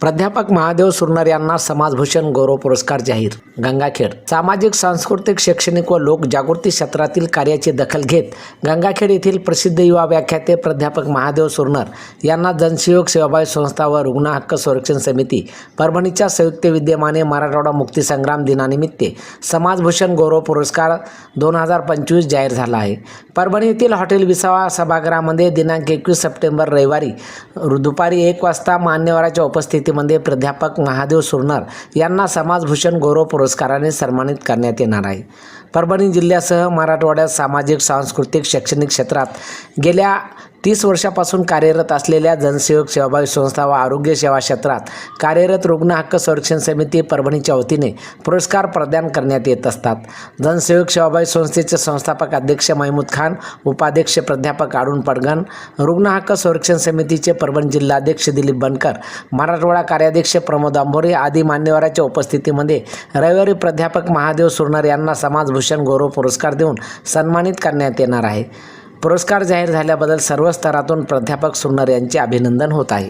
प्राध्यापक महादेव सुरनर यांना समाजभूषण गौरव पुरस्कार जाहीर. गंगाखेड. सामाजिक सांस्कृतिक शैक्षणिक व लोकजागृती क्षेत्रातील कार्याची दखल घेत गंगाखेड येथील प्रसिद्ध युवा व्याख्याते प्राध्यापक महादेव सुरणार यांना जनसहयोग सेवाभावी संस्था व रुग्ण हक्क संरक्षण समिती परभणीच्या संयुक्त विद्यमाने मराठवाडा मुक्तीसंग्राम दिनानिमित्त समाजभूषण गौरव पुरस्कार दोन हजार पंचवीस जाहीर झाला आहे. परभणी येथील हॉटेल विसावा सभागृहामध्ये दिनांक एकवीस सप्टेंबर रविवारी दुपारी एक वाजता मान्यवराच्या उपस्थितीमध्ये प्राध्यापक महादेव सुरनर यांना समाजभूषण गौरव पुरस्काराने सन्मानित करण्यात येणार आहे. परभणी जिल्ह्यासह मराठवाड्यात सामाजिक सांस्कृतिक शैक्षणिक क्षेत्रात गेल्या तीस वर्षापासून कार्यरत असलेल्या जनसेवक सेवाभावी संस्था व आरोग्य सेवा क्षेत्रात कार्यरत रुग्ण हक्क संरक्षण समिती परभणीच्या वतीने पुरस्कार प्रदान करण्यात येत असतात. जनसेवक सेवाभावी संस्थेचे संस्थापक अध्यक्ष महमूद खान उपाध्यक्ष प्राध्यापक अरुण पडगण रुग्ण हक्क संरक्षण समितीचे परभणी जिल्हाध्यक्ष दिलीप बनकर मराठवाडा कार्याध्यक्ष प्रमोद आंभोरे आदी मान्यवरांच्या उपस्थितीमध्ये रविवारी प्राध्यापक महादेव सुरनर यांना समाजभूषण गौरव पुरस्कार देऊन सन्मानित करण्यात येणार आहे. पुरस्कार जाहीर झाल्याबद्दल सर्व स्तरातून प्राध्यापक सुन्नर यांचे अभिनंदन होत आहे.